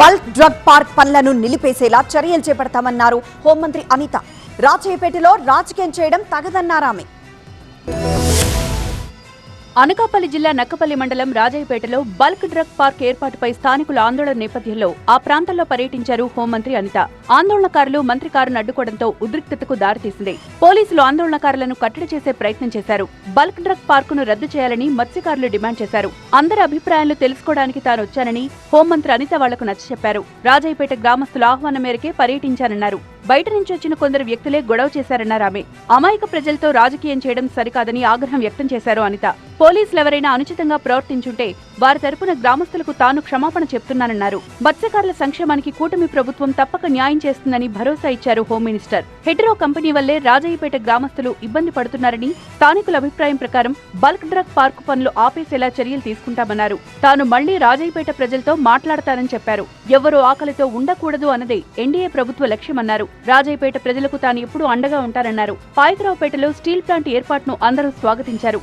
Bulk drug park పనులను నిలిపేసేలా చర్యలు చేపడతామన్నారు హోంమంత్రి అనిత. రాచేపేటలో రాజకీయం చేయడం తగదన్నారామె. అనకాపల్లి జిల్లా నక్కపల్లి మండలం రాజయ్యపేటలో బల్క్ డ్రగ్ పార్క్ ఏర్పాటుపై స్థానికుల ఆందోళన నేపథ్యంలో ఆ ప్రాంతంలో పర్యటించారు హోంమంత్రి అనిత. ఆందోళనకారులు మంత్రి కారును అడ్డుకోవడంతో ఉద్రిక్తతకు దారితీసింది. పోలీసులు ఆందోళనకారులను కట్టడి చేసే ప్రయత్నం చేశారు. బల్క్ డ్రగ్ పార్కును రద్దు చేయాలని మత్స్యకారులు డిమాండ్ చేశారు. అందరి అభిప్రాయాలు తెలుసుకోవడానికి తాను వచ్చానని హోంమంత్రి అనిత వాళ్ళకు నచ్చచెప్పారు. రాజయ్యపేట గ్రామస్తుల ఆహ్వానం మేరకే పర్యటించానన్నారు. బయట నుంచి వచ్చిన కొందరు వ్యక్తులే గొడవ చేశారన్నారు ఆమె. అమాయక ప్రజలతో రాజకీయం చేయడం సరికాదని ఆగ్రహం వ్యక్తం చేశారు అనిత. పోలీసులు ఎవరైనా అనుచితంగా ప్రవర్తించుంటే వారి తరపున గ్రామస్తులకు తాను క్షమాపణ చెప్తున్నానన్నారు. మత్స్యకారుల సంక్షేమానికి కూటమి ప్రభుత్వం తప్పక న్యాయం చేస్తుందని భరోసా ఇచ్చారు హోమ్ మినిస్టర్. హెడ్రో కంపెనీ వల్లే రాజయ్యపేట గ్రామస్తులు ఇబ్బంది పడుతున్నారని స్థానికుల అభిప్రాయం ప్రకారం బల్క్ డ్రగ్ పార్కు పనులు ఆపేసేలా చర్యలు తీసుకుంటామన్నారు. తాను మళ్ళీ రాజయ్యపేట ప్రజలతో మాట్లాడతానని చెప్పారు. ఎవరూ ఆకలితో ఉండకూడదు అన్నదే ఎన్డీఏ ప్రభుత్వ లక్ష్యమన్నారు. రాజయ్యపేట ప్రజలకు తాను ఎప్పుడూ అండగా ఉంటారన్నారు పాయకరావుపేటలో స్టీల్ ప్లాంట్ ఏర్పాటును అందరూ స్వాగతించారు.